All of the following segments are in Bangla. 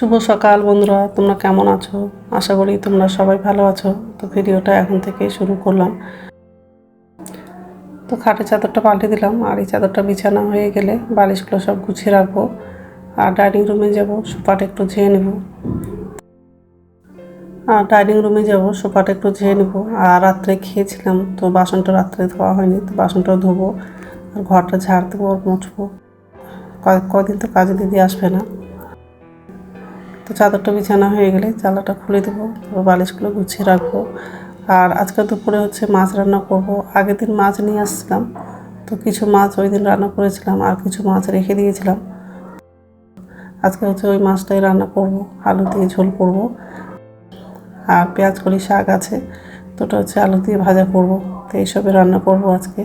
শুভ সকাল বন্ধুরা, তোমরা কেমন আছো? আশা করি তোমরা সবাই ভালো আছো। তো ভিডিওটা এখন থেকে শুরু করলাম। তো খাটের চাদরটা পাল্টে দিলাম, আর এই চাদরটা বিছানা হয়ে গেলে বালিশগুলো সব গুছিয়ে রাখব। আর ডাইনিং রুমে যাব, সোফাটা একটু ঝেয়ে নেব। আর ডাইনিং রুমে যাব, সোফাটা একটু ঝেয়ে নেব। আর রাত্রে খেয়েছিলাম, তো বাসনটা রাত্রে ধোয়া হয়নি, তো বাসনটা ধোবো। আর ঘরটা ঝাড় দেবো আর মুছবো। কদিন তো কাজে দিদি আসবে না। তো চাদরটা বিছানা হয়ে গেলে চালাটা খুলে দেবো, তারপর বালিশগুলো গুছিয়ে রাখব। আর আজকে দুপুরে হচ্ছে মাছ রান্না করব। আগের দিন মাছ নিয়ে আসছিলাম, তো কিছু মাছ ওই দিন রান্না করেছিলাম আর কিছু মাছ রেখে দিয়েছিলাম। আজকে হচ্ছে ওই মাছটাই রান্না করব, আলু দিয়ে ঝোল করব। আর পেঁয়াজ, কলি, শাক আছে তো ওটা হচ্ছে আলু দিয়ে ভাজা করব, তো এইসবে রান্না করব আজকে।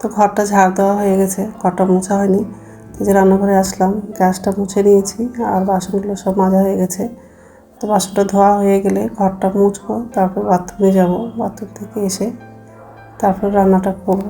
তো ঘরটা ঝাড় দেওয়া হয়ে গেছে, ঘরটা মোছা হয়নি। তো যে রান্নাঘরে আসলাম, গ্যাসটা মুছে নিয়েছি আর বাসনগুলো সব মাজা হয়ে গেছে। তো বাসনটা ধোয়া হয়ে গেলে ঘরটা মুছবো, তারপর বাথরুমে যাব বাথরুম থেকে এসে তারপর রান্নাটা করব।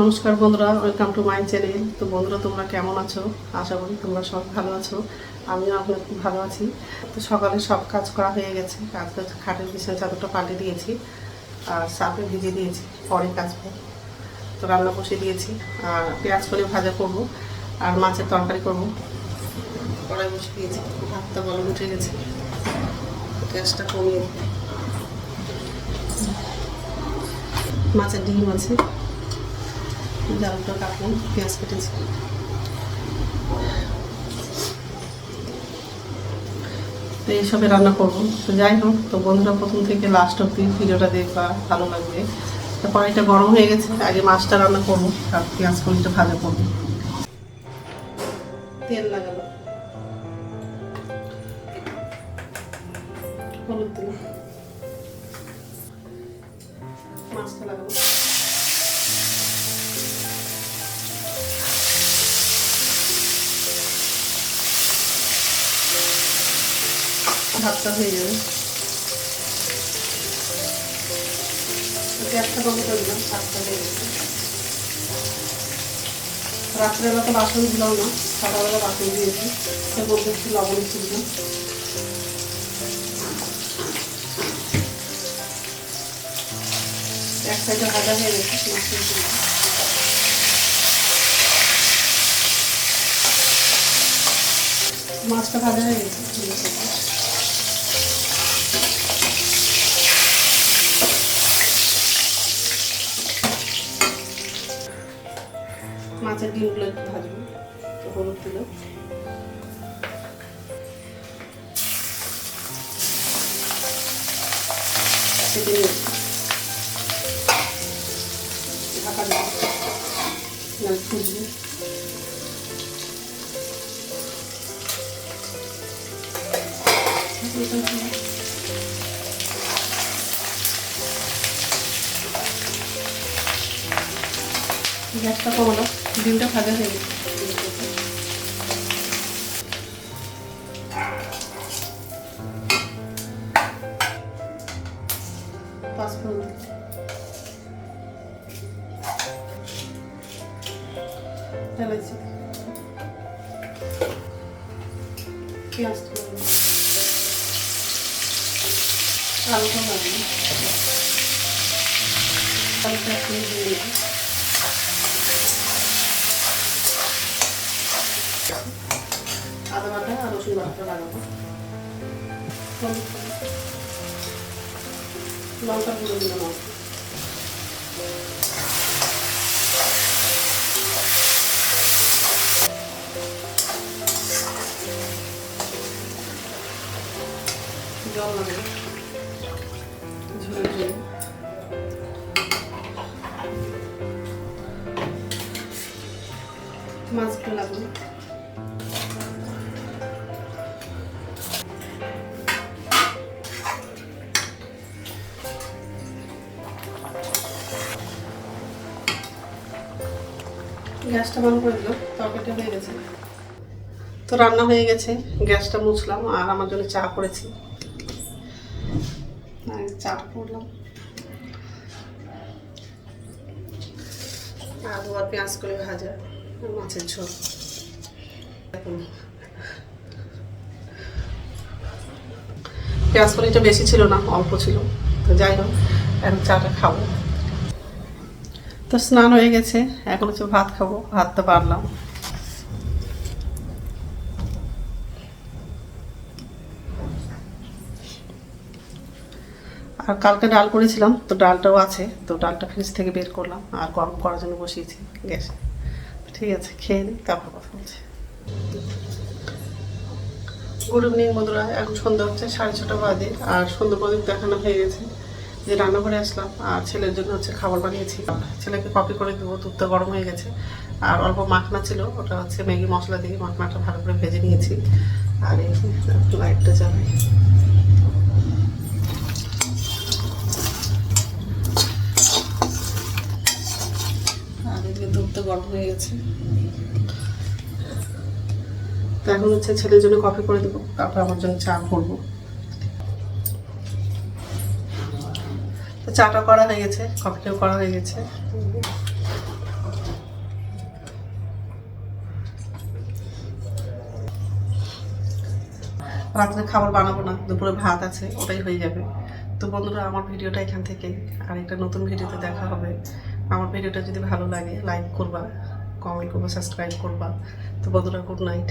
নমস্কার বন্ধুরা ওয়েলকাম টু মাই চ্যানেল তো বন্ধুরা, তোমরা কেমন আছো? আশা করি তোমরা সব ভালো আছো। আমিও আপনার খুব ভালো আছি। তো সকালে সব কাজ করা হয়ে গেছে। কাজ কাজ খাটের বিছানা চাদরটা পাল্টে দিয়েছি আর সাপে ভিজে দিয়েছি। পরে কাচবো তো রান্না বসে দিয়েছি। আর পেঁয়াজ করে ভাজা করব আর মাছের তরকারি করব। কড়াই বসে দিয়েছি। ভাতটা গরম উঠে গেছে। গ্যাসটা কমিয়ে মাছের ডিম আছে। জালটা কাটলাম পেঁয়াজ কেটেছি তো এইসবে রান্না করব। তো যাই হোক, তো বন্ধুরা প্রথম থেকে লাস্ট অব্দি ভিডিওটা দেখবা, ভালো লাগবে। তো কড়াইটা গরম হয়ে গেছে, আগে মাছটা রান্না করব, আর পেঁয়াজ কলিটা ভাজা করব। তেল লাগালো হলুদ দিলাম। মাছটা লাগাবো। ভাতটা হয়ে যাবে। গ্যাসটা বন্ধ দিলাম, ভাতটা হয়ে গেছে। রাত্রেবেলা তো বাসন দিলাম না, সকালবেলা বাসন দিয়েছি এর মধ্যে একটু লবণ একটু এক সাইডে ভাজা হয়ে গেছে মাছটা ভাজা হয়ে গেছে মাছের ডিমগুলো একটু ভাজবো একটু হলুদ দিল ঢাকা দিয়ে না ফুটবে গ্যাসটা কমালো ডিমটা ভাজা হয়ে গেছে। পাঁচফোড়ন দিচ্ছি। এলাচি পেঁয়াজ দিয়ে দেবো বাটা আর রসুন বাটাটা লাগাবো হলুদ হলুদ। লঙ্কা গুঁড়ো দিলাম অল্প। জল লাগাবো ঝোলের জন্য মাছগুলো লাগবে গ্যাসটা বন্ধ করে দিলাম, তরকারিটা হয়ে গেছে। তো রান্না হয়ে গেছে, গ্যাসটা মুছলাম আর আমার জন্য চা করেছি। চাটা করলাম। আলু আর পেঁয়াজ করে ভাজা মাছের ঝোল। পেঁয়াজ কলিটা বেশি ছিল না, অল্প ছিল। তো যাই হোক, এখন চাটা খাব। তো স্নান হয়ে গেছে, এখন হচ্ছে ভাত খাব, ভাত তো পারলাম আর কালকে ডাল করেছিলাম, তো ডালটাও আছে, তো ডালটা ফ্রিজ থেকে বের করলাম, আর গরম করার জন্য বসিয়েছি গ্যাসে। ঠিক আছে, খেয়ে নিই তারপর কথা বলছি। গুড ইভিনিং বন্ধুরা, এখন সন্ধ্যা হচ্ছে সাড়ে ছটা বাজে, আর সন্ধ্যা প্রদীপ দেখানো হয়ে গেছে। যে রান্নাঘরে আসলাম আর ছেলের জন্য হচ্ছে খাবার বানিয়েছি। ছেলেকে কপি করে দেবো দুধটা গরম হয়ে গেছে। আর অল্প মাখনা ছিল ওটা হচ্ছে ম্যাগি মশলা দিয়ে মাখনাটা ভালো করে ভেজে নিয়েছি। আর এই লাইটটা জ্বালাই। আর এদিকে দুধটা গরম হয়ে গেছে। তো এখন হচ্ছে ছেলের জন্য কফি করে দেবো তারপর আমার জন্য চা করব। চাটা করা হয়ে গেছে কফিটাও করা হয়ে গেছে। রাত্রে খাবার বানাবো না, দুপুরে ভাত আছে, ওটাই হয়ে যাবে। তো বন্ধুরা, আমার ভিডিওটা এখান থেকে। আর একটা নতুন ভিডিওতে দেখা হবে। আমার ভিডিওটা যদি ভালো লাগে লাইক করবা কমেন্ট করবা সাবস্ক্রাইব করবা। তো বন্ধুরা গুড নাইট